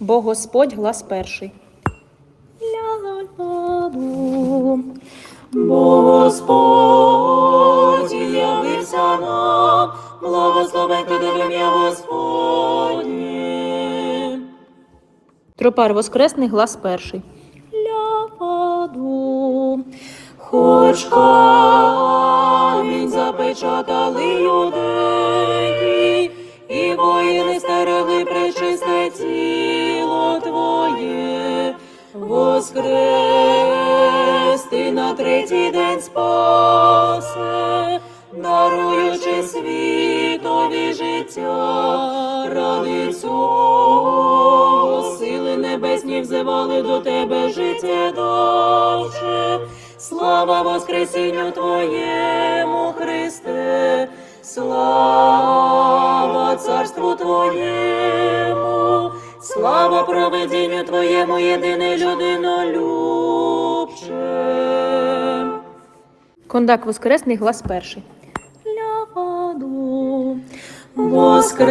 Бо Господь глас перший. Бо Господь явився нам, благословен тебе ім'я Господнє. Тропар Воскресний глас перший. Ляпаду, хоч камінь запечатали юдеї, воскрести на третій день спасе, даруючи світові життя, ради цього сили небесні взивали до тебе життя давче. Слава Воскресінню Твоєму, Христе, слава Царству Твоєму, слава проведінню Твоєму, єдине людинолюбче. Кондак Воскресний глас перший. ляпаду. Воскрести,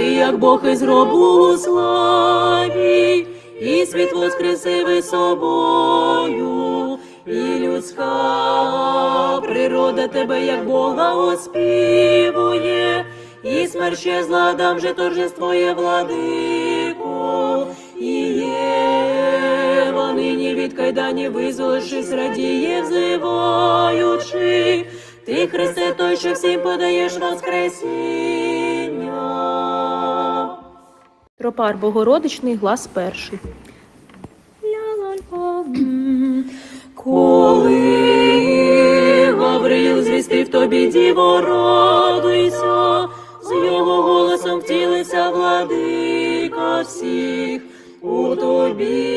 як Бог із гробу у славі, і світ воскресив із собою, і людська природа тебе, як Бога, оспівує, і смерть щезла, дам же торжествує владико, і Єва нині від кайданів визволившись, радіє, взиваючи, ти, Христе, той, що всім подаєш воскресіння. Тропар Богородичний глас перший. Коли Гавриїл звістив тобі діво, радуйся, з його голосом втілився владика всіх, у тобі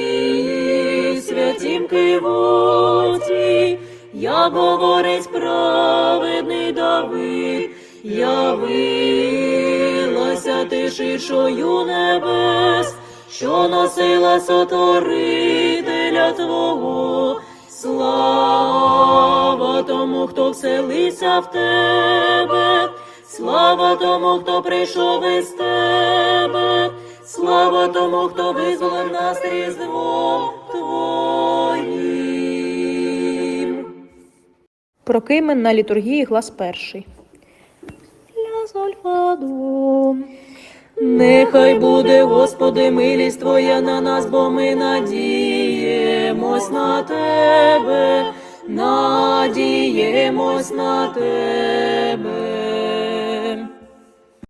як говорить праведний Давид, явилася ти ширшою небес, що носила сотворителя Твого. Слава тому, хто вселився в тебе, слава тому, хто прийшов із тебе, слава тому, хто визволив нас різдвом Твоїм. Прокимен на літургії глас перший. Нехай буде, Господи, милість Твоя на нас, бо ми надіємось на Тебе, надіємось на Тебе.